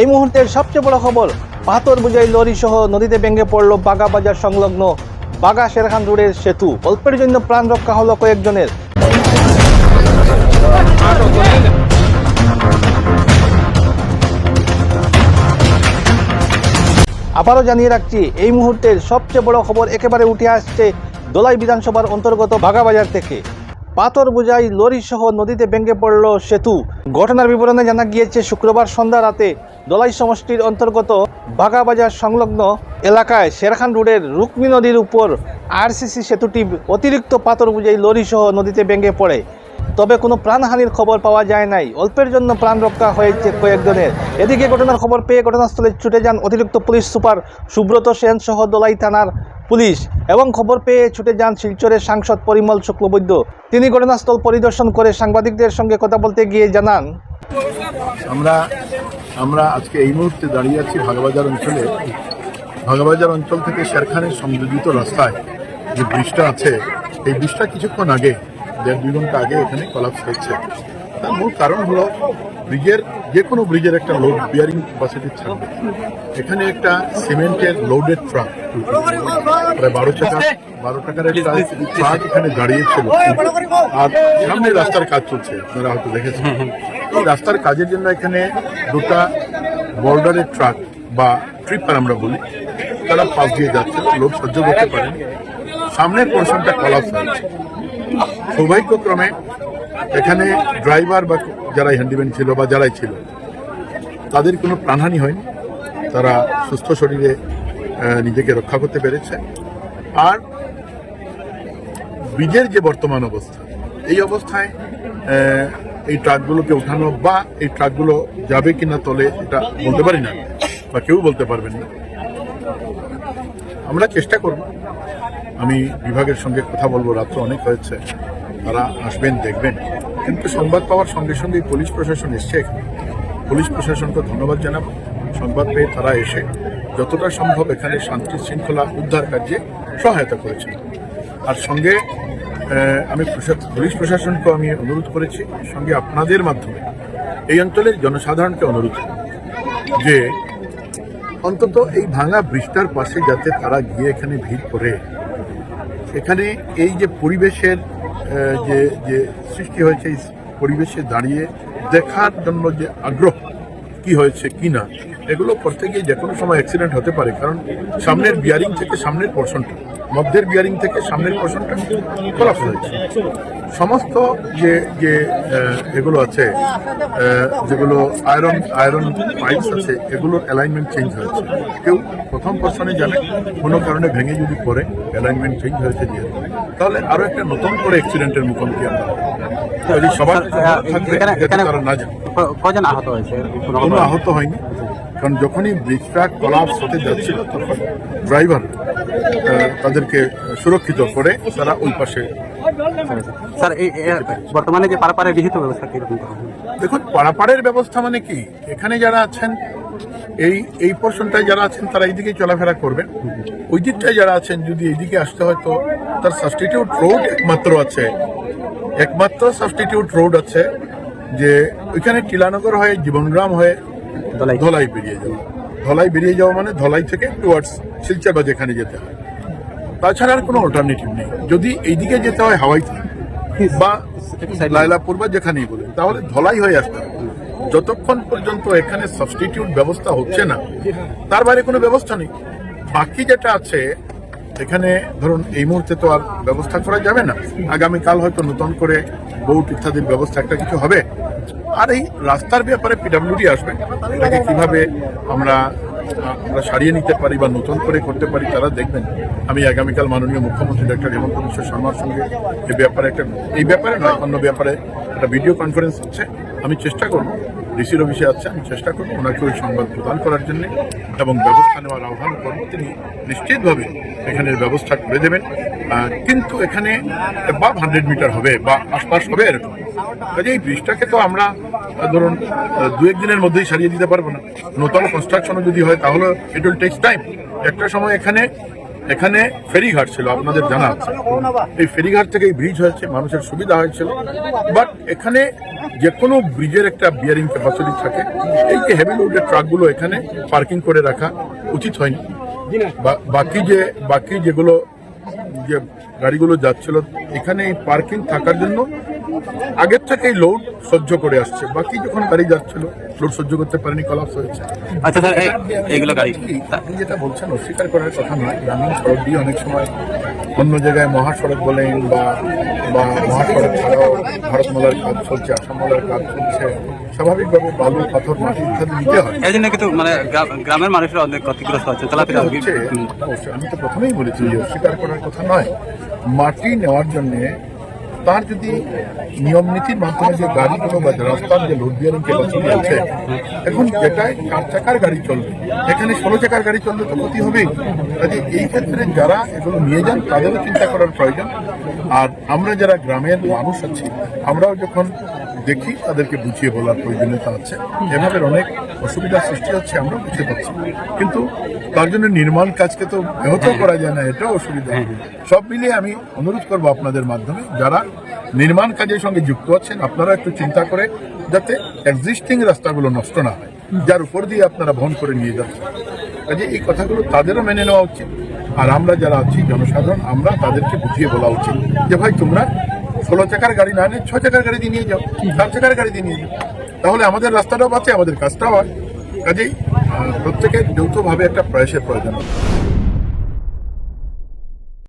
এই মুহূর্তের সবচেয়ে বড় খবর, পাথর বুঝাই লরি সহ নদীতে ভেঙে পড়ল বাগা বাজার সংলগ্ন বাগা শেরখান রোডের সেতু। অল্পের জন্য প্রাণ রক্ষা হলো কয়েকজনের। আবারও জানিয়ে রাখছি, এই মুহূর্তের সবচেয়ে বড় খবর একেবারে উঠে আসছে দোলাই বিধানসভার অন্তর্গত বাগাবাজার থেকে। পাথর বোঝাই লরি সহ নদীতে ভেঙে পড়ল সেতু। ঘটনার বিবরণে জানা গিয়েছে, শুক্রবার সন্ধ্যা রাতে দোলাই সমষ্টির অন্তর্গত বাগাবাজার সংলগ্ন এলাকায় শেরখান রোডের রুকমি নদীর উপর আরসিসি সেতুটি অতিরিক্ত পাথর লরি সহ নদীতে ভেঙে পড়ে। তবে কোনো প্রাণহানির খবর পাওয়া যায় নাই। অল্পের জন্য প্রাণ রক্ষা হয়েছে কয়েকজনের। এদিকে ঘটনার খবর পেয়ে ঘটনাস্থলে ছুটে যান অতিরিক্ত পুলিশ সুপার সুব্রত সেন সহ দোলাই থানার পুলিশ এবং খবর পেয়ে ছুটে যান শিলচরের সাংসদ পরিমল শুক্লবৈদ্য। তিনি ঘটনাস্থল পরিদর্শন করে সাংবাদিকদের সঙ্গে কথা বলতে গিয়ে জানান, আমরা আমরা আজকে এই মুহূর্তে দাঁড়িয়ে আছি ভাগাবাজার অঞ্চলে। ভাগাবাজার অঞ্চল থেকে শেরখানের সংযোজিত রাস্তায় যে ব্রিজটা আছে, এই ব্রিজটা কিছুক্ষণ আগে, দেড় দুই ঘণ্টা আগে এখানে কলাপস হয়েছে। তার মূল কারণ হলো ব্রিজের যে কোনো ব্রিজের একটা লোড বিয়ারিং ক্যাপাসিটি থাকবে। এখানে একটা সিমেন্টের লোডেড ট্রাক প্রায় বারো টাকা বারো টাকার একটা ট্রাক এখানে দাঁড়িয়েছিল। আর সামনে রাস্তার কাজ চলছে আপনারা হয়তো দেখেছেন। এই রাস্তার কাজের জন্য এখানে দুটা বর্ডারের ট্রাক বা ট্রিপার আমরা বলি তারা পাশ দিয়ে যাচ্ছে লোক সহ্য করতে পারেন। সামনের পোর্শনটা কলাপস হয়েছে। সৌভাগ্যক্রমে এখানে ড্রাইভার বা যারা হ্যান্ডিম্যান ছিল বা যারাই ছিল, তাদের কোনো প্রাণহানি হয়নি। তারা সুস্থ শরীরে নিজেকে রক্ষা করতে পেরেছে। আর ব্রিজের যে বর্তমান অবস্থা, এই অবস্থায় এই ট্রাকগুলোকে উঠানো বা এই ট্রাকগুলো যাবে কিনা তলে এটা বলতে পারি না, বা কেউ বলতে পারবেন না। আমরা চেষ্টা করব। আমি বিভাগের সঙ্গে কথা বলব, রাত্র অনেক হয়েছে। তারা আসবেন, দেখবেন। কিন্তু সংবাদ পাওয়ার সঙ্গে সঙ্গে পুলিশ প্রশাসন এসছে এখানে। পুলিশ প্রশাসনকে ধন্যবাদ জানাব। সংবাদ পেয়ে তারা এসে যতটা সম্ভব এখানে শান্তি শৃঙ্খলা উদ্ধার কার্যে সহায়তা করেছেন। আর সঙ্গে আমি পুলিশ প্রশাসনকে আমি অনুরোধ করেছি, সঙ্গে আপনাদের মাধ্যমে এই অঞ্চলের জনসাধারণকে অনুরোধ যে অন্তত এই ভাঙা ব্রিজটার পাশে যাতে তারা গিয়ে এখানে ভিড় করে। এখানে এই যে পরিবেশের যে যে সৃষ্টি হয়েছে, এই পরিবেশে দাঁড়িয়ে দেখার জন্য যে আগ্রহ কি হয়েছে, কি না, এগুলো করতে গিয়ে যে কোনো সময় অ্যাক্সিডেন্ট হতে পারে। কারণ সামনের বিয়ারিং থেকে সামনের পোর্শনটা মধ্যের বিয়ারিং থেকে সামনের পোর্শনটা খোলা হয়েছে। সমস্ত যে যে এগুলো আছে যেগুলো আয়রন আয়রন পাইপস আছে এগুলোর অ্যালাইনমেন্ট চেঞ্জ হয়েছে। কেউ প্রথম পোর্শনে যাবে কোনো কারণে ভেঙে যদি পড়ে অ্যালাইনমেন্ট চেঞ্জ হয়েছে দিয়ে তাহলে আরও একটা নতুন করে অ্যাক্সিডেন্টের মুখোমুখি আমরা যদি সবার তারা না যায় কজন আহত হয়েছে? কোনো কোনো আহত হয়নি। কারণ যখনই ব্রিজটা কলাপস হতে যাচ্ছিল তখন ড্রাইভার তাদেরকে সুরক্ষিত করে তারা ওই পাশে স্যার এই বর্তমানে যে পারাপারের বিহিত ব্যবস্থা দেখুন পারাপারের ব্যবস্থা মানে কি? এখানে যারা আছেন এই এই পোর্শনটায় যারা আছেন তারা এইদিকেই চলাফেরা করবেন। ওই দিকটায় যারা আছেন যদি এইদিকে আসতে হয় তো তার সাবস্টিটিউট রোড একমাত্র আছে। একমাত্র সাবস্টিটিউট রোড আছে যে ওইখানে টিলানগর হয়ে জীবনগ্রাম হয়ে। ধলাই। বেরিয়ে যাওয়া ধলাই বেরিয়ে যাওয়া মানে ধলাই থেকে টুয়ার্ডস শিলচর বা যেখানে যেতে হয়। তাছাড়া আর কোনো অল্টারনেটিভ নেই। যদি এইদিকে যেতে হয় হাওয়াই থেকে বা লাইলাপুর বা যেখানেই বলে তাহলে ধলাই হয়ে আসতে হবে। যতক্ষণ পর্যন্ত এখানে সাবস্টিটিউট ব্যবস্থা হচ্ছে না তার বাইরে কোনো ব্যবস্থা নেই। বাকি যেটা আছে এখানে ধরুন এই মুহূর্তে তো আর ব্যবস্থা করা যাবে না। আগামীকাল হয়তো নতুন করে বোট ইত্যাদির ব্যবস্থা একটা কিছু হবে। আর এই রাস্তার ব্যাপারে পিডাব্লিউডি আসবে, এটাকে কীভাবে আমরা আমরা সারিয়ে নিতে পারি বা নতুন করে করতে পারি তারা দেখবেন। আমি আগামীকাল মাননীয় মুখ্যমন্ত্রী ডক্টর হেমন্ত বিশ্ব শর্মার সঙ্গে এই ব্যাপারে একটা, এই ব্যাপারে নয়, অন্য ব্যাপারে একটা ভিডিও কনফারেন্স হচ্ছে। আমি চেষ্টা করব ডিসির অফিসে আছে, আমি চেষ্টা করব ওনাকে ওই সংবাদ প্রদান করার জন্য এবং ব্যবস্থা নেওয়ার আহ্বান করব। তিনি নিশ্চিতভাবে এখানে ব্যবস্থা করে দেবেন। কিন্তু এখানে, বা হান্ড্রেড মিটার হবে, বা আশপাশ হবে এরকম। কাজে এই ব্রিজটাকে তো আমরা ধরুন দু দিনের মধ্যেই সারিয়ে দিতে পারব না। নতুন কনস্ট্রাকশনও যদি হয়, তাহলে ইট উইল টেক্স টাইম একটা সময় এখানে এখানে ফেরিঘাট ছিল, আপনাদের জানা আছে। এই ফেরিঘাট থেকে এই ব্রিজ হয়েছে, মানুষের সুবিধা হয়েছিল। বাট এখানে যে কোনো ব্রিজের একটা বিয়ারিং ক্যাপাসিটি থাকে। এই যে হেভি লোডের ট্রাকগুলো এখানে পার্কিং করে রাখা উচিত হয়নি। বাকি যে, বাকি যেগুলো, যে গাড়িগুলো যাচ্ছিল, এখানে পার্কিং থাকার জন্য আগের থেকেই লোড সহ্য করে আসছে। বাকি যখন গাড়ি যাচ্ছিল লোড সহ্য করতে পারেনি কলাপস হয়েছে। আচ্ছা স্যার এই- এইগুলো গাড়ি আপনি যেটা বলছেন অস্বীকার করার কথা নয়। গ্রামীণ সড়ক দিয়ে অনেক সময় অন্য জায়গায় মহাসড়ক বলেন বা বা মহাসড়ক ছাড়াও ভারতমালার কাজ চলছে আসামমালার কাজ চলছে। স্বাভাবিকভাবে বালু পাথর মাটি ইত্যাদি নিতে হয়। এই জন্য কিন্তু মানে গ্রা- গ্রামের মানুষরা অনেক ক্ষতিগ্রস্ত হচ্ছে। চলাফেরা হচ্ছে অবশ্যই, আমি তো প্রথমেই বলেছি যে অস্বীকার করার কথা নয়। মাটি নেওয়ার জন্য তার যদি নিয়ম নীতির মাধ্যমে যে গাড়িগুলো বা রাস্তার যে লোড বিয়ারিং ক্যাপাসিটি আছে এখন যেটায় চার চাকার গাড়ি চলবে, এখানে ষোলো চাকার গাড়ি চললে তো ক্ষতি হবেই। কাজে এই ক্ষেত্রে যারা এগুলো নিয়ে যান, তাদেরও চিন্তা করার প্রয়োজন। আর আমরা যারা গ্রামের মানুষ আছি, আমরাও যখন দেখি তাদেরকে বুঝিয়ে বলার প্রয়োজনীয়তা আছে। এভাবে অনেক অসুবিধার সৃষ্টি হচ্ছে আমরা বুঝতে পারছি। কিন্তু তার জন্য নির্মাণ কাজকে তো ব্যাহত করা যায় না এটাও অসুবিধা। সব মিলিয়ে আমি অনুরোধ করব আপনাদের মাধ্যমে যারা নির্মাণ কাজের সঙ্গে যুক্ত আছেন আপনারা একটু চিন্তা করে যাতে এক্সিস্টিং রাস্তাগুলো নষ্ট না হয় যার উপর দিয়ে আপনারা বহন করে নিয়ে যাচ্ছেন। কাজে এই কথাগুলো তাদেরও মেনে নেওয়া উচিত। আর আমরা যারা আছি জনসাধারণ আমরা তাদেরকে বুঝিয়ে বলা উচিত যে ভাই তোমরা ষোলো চাকার গাড়ি না নিয়ে ছ চাকার গাড়ি দিয়ে নিয়ে যাও সাত চাকার গাড়ি দিয়ে নিয়ে যাও। তাহলে আমাদের রাস্তাটাও বাঁচে আমাদের কাজটাও হয়। কাজেই প্রত্যেকের যৌথভাবে একটা প্রয়াসের প্রয়োজন।